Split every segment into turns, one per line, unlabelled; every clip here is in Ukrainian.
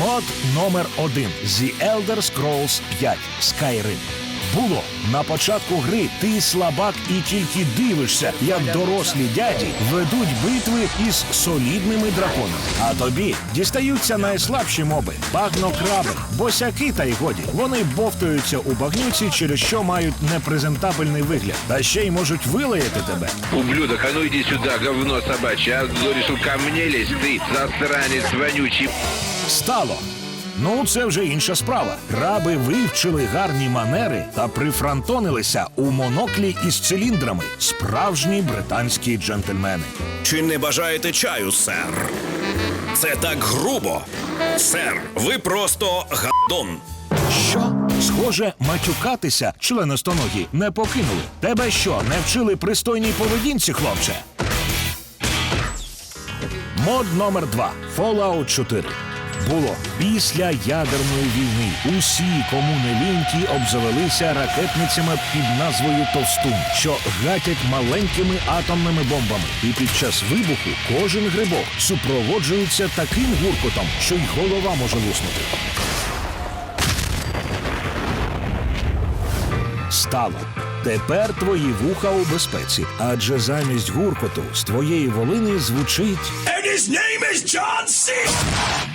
Мод номер один The Elder Scrolls 5 Skyrim. Було на початку гри ти слабак і тільки дивишся, як дорослі дяді ведуть битви із солідними драконами. А тобі дістаються найслабші моби багнокраби, босяки та й годі. Вони бовтаються у багнюці, через що мають непрезентабельний вигляд, та ще й можуть вилаяти тебе.
Ублюдок, а ну иди сюда, говно собачье. А то решил ко мне лезть, ты засранец вонючий.
Стало. Ну, це вже інша справа. Краби вивчили гарні манери та прифронтонилися у моноклі із циліндрами. Справжні британські джентльмени.
Чи не бажаєте чаю, сер? Це так грубо. Сер, ви просто гадон.
Що? Схоже, матюкатися членостоногі не покинули. Тебе що, не вчили пристойній поведінці, хлопче? Мод номер 2 Fallout 4. Було після ядерної війни. Усі, кому не лінькі, обзавелися ракетницями під назвою Товстун, що гатять маленькими атомними бомбами. І під час вибуху кожен грибок супроводжується таким гуркотом, що й голова може луснути. Стало. Тепер твої вуха у безпеці, адже замість гуркоту з твоєї волини звучить
And his name is John C.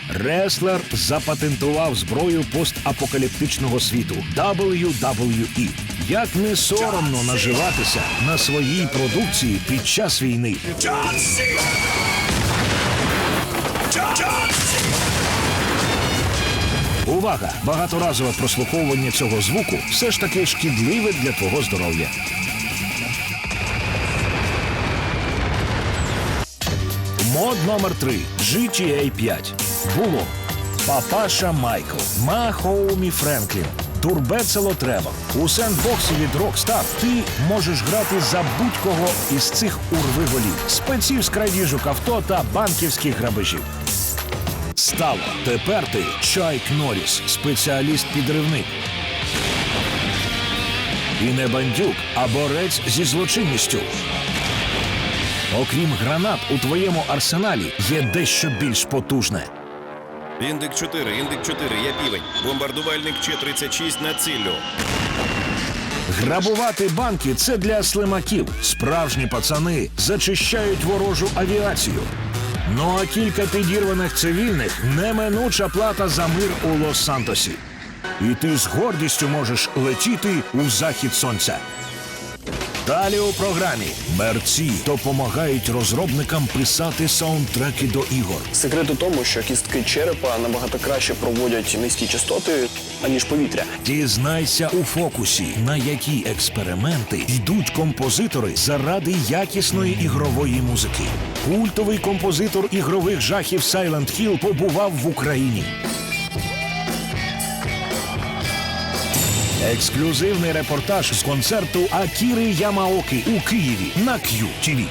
Реслер запатентував зброю постапокаліптичного світу WWE. Як не соромно наживатися на своїй продукції під час війни.
John C.
Увага! Багаторазове прослуховування цього звуку все ж таки шкідливе для твого здоров'я. Мод номер 3 GTA 5. Було Папаша Майкл, Махоумі Френклін, Турбецело Тревор. У сендбоксі від Rockstar ти можеш грати за будь-кого із цих урвиголів, спеців з крадіжок авто та банківських грабежів. Стало. Тепер ти Чайк Норріс, спеціаліст-підривник. І не бандюк, а борець зі злочинністю. Окрім гранат, у твоєму арсеналі є дещо більш потужне.
Індик 4, індик 4, я півень. Бомбардувальник Ч-36 на ціллю.
Грабувати банки це для слимаків. Справжні пацани зачищають ворожу авіацію. Ну а кілька підірваних цивільних неминуча плата за мир у Лос-Сантосі. І ти з гордістю можеш летіти у захід сонця. Далі у програмі мерці допомагають розробникам писати саундтреки до ігор.
Секрет у тому, що кістки черепа набагато краще проводять низькі частоти, аніж повітря.
Дізнайся у фокусі, на які експерименти йдуть композитори заради якісної ігрової музики. Культовий композитор ігрових жахів Silent Hill побував в Україні. Ексклюзивний репортаж з концерту Акіри Ямаоки у Києві на QTV.